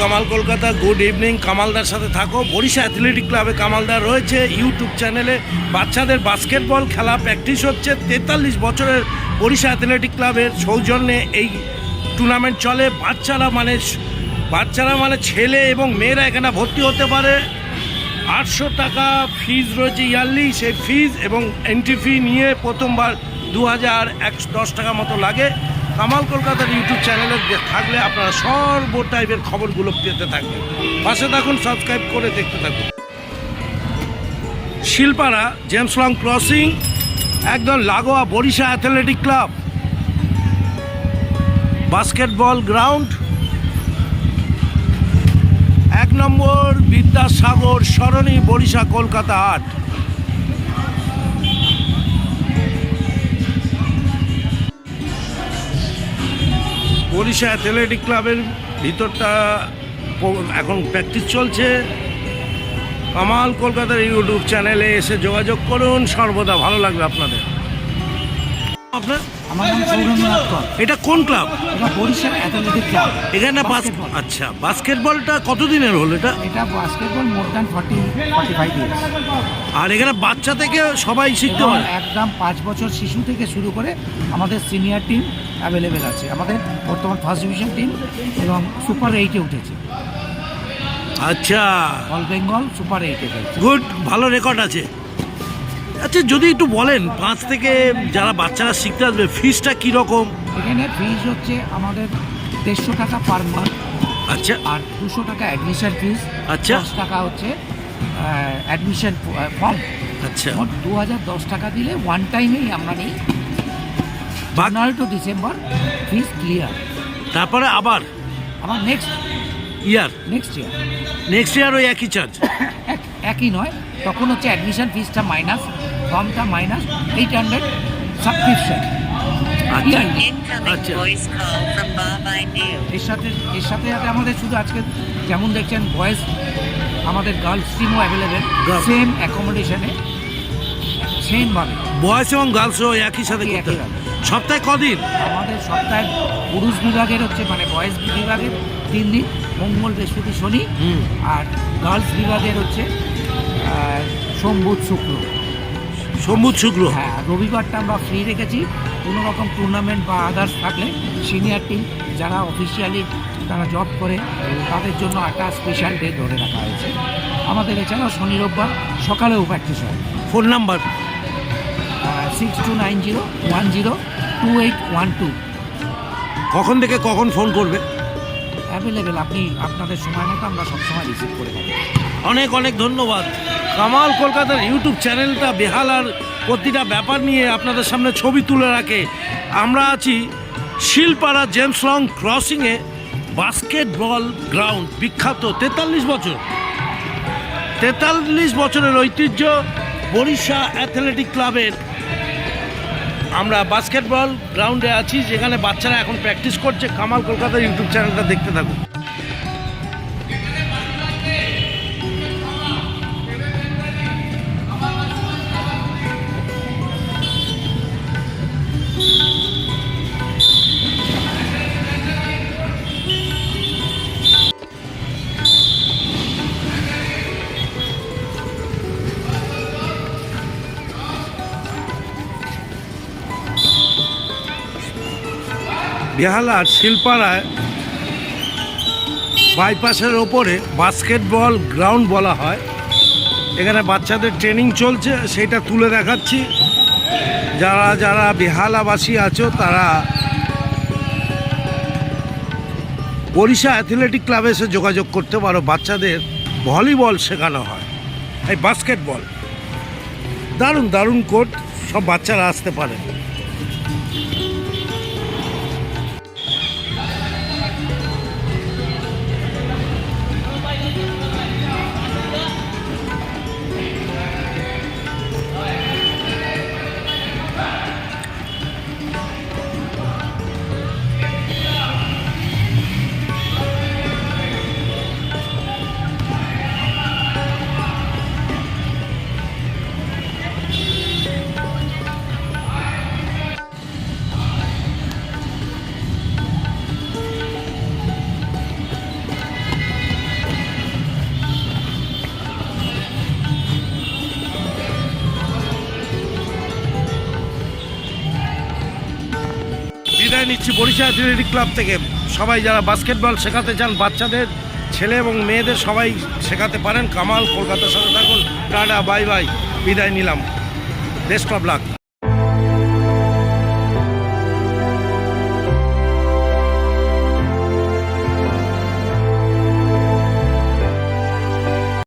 Kamal Kolkata. Good evening, কামালদার সাথে থাকো। বরিশা অ্যাথলেটিক ক্লাবে কামালদার রয়েছে। ইউটিউব চ্যানেলে বাচ্চাদের বাস্কেটবল খেলা প্র্যাকটিস হচ্ছে। তেতাল্লিশ বছরের বরিশা অ্যাথলেটিক ক্লাবের সৌজন্যে এই টুর্নামেন্ট চলে। বাচ্চারা মানে বাচ্চারা মানে ছেলে এবং মেয়েরা এখানে ভর্তি হতে পারে। আটশো টাকা ফিজ রয়েছে ইয়ারলি। সেই ফিজ এবং এন্ট্রি ফি নিয়ে প্রথমবার দু হাজার একশো দশ টাকা মতো লাগে। কামাল কলকাতার ইউটিউব চ্যানেলে থাকলে আপনারা সর্ব টাইপের খবরগুলো পেতে থাকবেন। পাশে থাকুন, সাবস্ক্রাইব করে দেখতে থাকুন। শিলপাড়া, জেমস লং ক্রসিং একদম লাগোয়া Barisha athletic club. Basketball ground. এক নম্বর বিদ্যাসাগর সরণি, বরিশা কলকাতা আট বরিশা অ্যাথলেটিক ক্লাবের ভিতরটা এখন প্র্যাকটিস চলছে। কামাল কলকাতার ইউটিউব চ্যানেলে এসে যোগাযোগ করুন সর্বদা ভালো লাগবে আপনাদের। আপনার? আমার নাম সৌরভনাথ কর। এটা কোন ক্লাব? এটা বরিশাল অ্যাথলেটিক ক্লাব। এখানে বাস বাস্কেটবল। আচ্ছা বাস্কেটবলটা কতদিনের হলো এটা? এটা basketball more than forty forty five years আর এখানে বাচ্চা থেকে সবাই শিখতে পারে? একদম পাঁচ বছর শিশু থেকে শুরু করে আমাদের সিনিয়র টিম অ্যাভেলেবেল আছে। আমাদের বর্তমান ফার্স্ট ডিভিশন টিম এবং সুপার এইটে উঠেছে। আচ্ছা। অল বেঙ্গল সুপার এইটে গুড ভালো রেকর্ড আছে। আচ্ছা যদি একটু বলেন পাঁচ থেকে যারা বাচ্চারা শিখতে আসবে ফিসটা কীরকম? এখানে ফিজ হচ্ছে আমাদের দেড়শো টাকা পার মান্থ আচ্ছা। আর দুশো টাকা অ্যাডমিশন ফিজ আচ্ছা। দশ টাকা হচ্ছে অ্যাডমিশন ফর্ম আচ্ছা। দু হাজার দশ টাকা দিলে ওয়ান টাইমেই আমরা নিই। January to December fees clear তারপরে আবার আমার next year next year next year ওই একই চার্জ একই নয় তখন হচ্ছে অ্যাডমিশন ফিজটা মাইনাস ফর্মটা মাইনাস এইট হান্ড্রেড সাবস্ক্রিপশন আচ্ছা। আচ্ছা. এর সাথে এর সাথে সাথে আমাদের শুধু আজকে যেমন দেখছেন বয়েজ আমাদের গার্লস টিমও অ্যাভেলেবেল. সেম অ্যাকোমোডেশনে সেমভাবে বয়স এবং গার্লসও একই সাথে একই করতে হবে। সপ্তাহে কদিন? আমাদের সপ্তাহে পুরুষ বিভাগের হচ্ছে মানে বয়েজ বিভাগের তিন দিন মঙ্গল বৃহস্পতি শনি আর গার্লস বিভাগের হচ্ছে আহ, সোম বুধ শুক্র। সম্বুধ শুক্র। হ্যাঁ রবিবারটা আমরা ফ্রি রেখেছি। কোনো রকম টুর্নামেন্ট বা আদার্স থাকলে সিনিয়র টিম যারা অফিসিয়ালি তারা জব করে তাদের জন্য একটা স্পেশাল ডে ধরে রাখা হয়েছে। আমাদের এছাড়াও শনি রোববার সকালেও প্র্যাকটিস হয়। Phone number six two nine zero one zero two eight one two কখন থেকে কখন ফোন করবে? অ্যাভেলেবেল আপনি আপনাদের সময় মতো আমরা সবসময় রিসিভ করে থাকি। অনেক অনেক ধন্যবাদ। কামাল কলকাতার ইউটিউব চ্যানেলটা বেহালার প্রতিটা ব্যাপার নিয়ে আপনাদের সামনে ছবি তুলে রাখে। আমরা আছি শিলপাড়া জেমস লং ক্রসিংয়ে বাস্কেটবল গ্রাউন্ড বিখ্যাত তেতাল্লিশ বছর। তেতাল্লিশ বছরের ঐতিহ্য বরিশা অ্যাথলেটিক ক্লাবের আমরা বাস্কেটবল গ্রাউন্ডে আছি, যেখানে বাচ্চারা এখন প্র্যাকটিস করছে। কামাল কলকাতার ইউটিউব চ্যানেলটা দেখতে থাকুন। বেহালার শিলপাড়ায় বাইপাসের ওপরে বাস্কেটবল গ্রাউন্ড বলা হয়। এখানে বাচ্চাদের ট্রেনিং চলছে সেটা তুলে দেখাচ্ছি। যারা যারা বেহালাবাসী আছো, তারা বরিশা অ্যাথলেটিক ক্লাবে এসে যোগাযোগ করতে পারো। বাচ্চাদের ভলিবল শেখানো হয়। এই বাস্কেটবল দারুণ দারুণ কোর্ট সব বাচ্চারা আসতে পারে। নিচ্ছি বরিশাল অ্যাথলেটিক ক্লাব থেকে। সবাই যারা বাস্কেটবল শেখাতে চান, বাচ্চাদের, ছেলে এবং মেয়েদের সবাই শেখাতে পারেন। কামাল, কলকাতার সাথে থাকুন। টাটা বাই বাই বিদায় নিলাম। Best of luck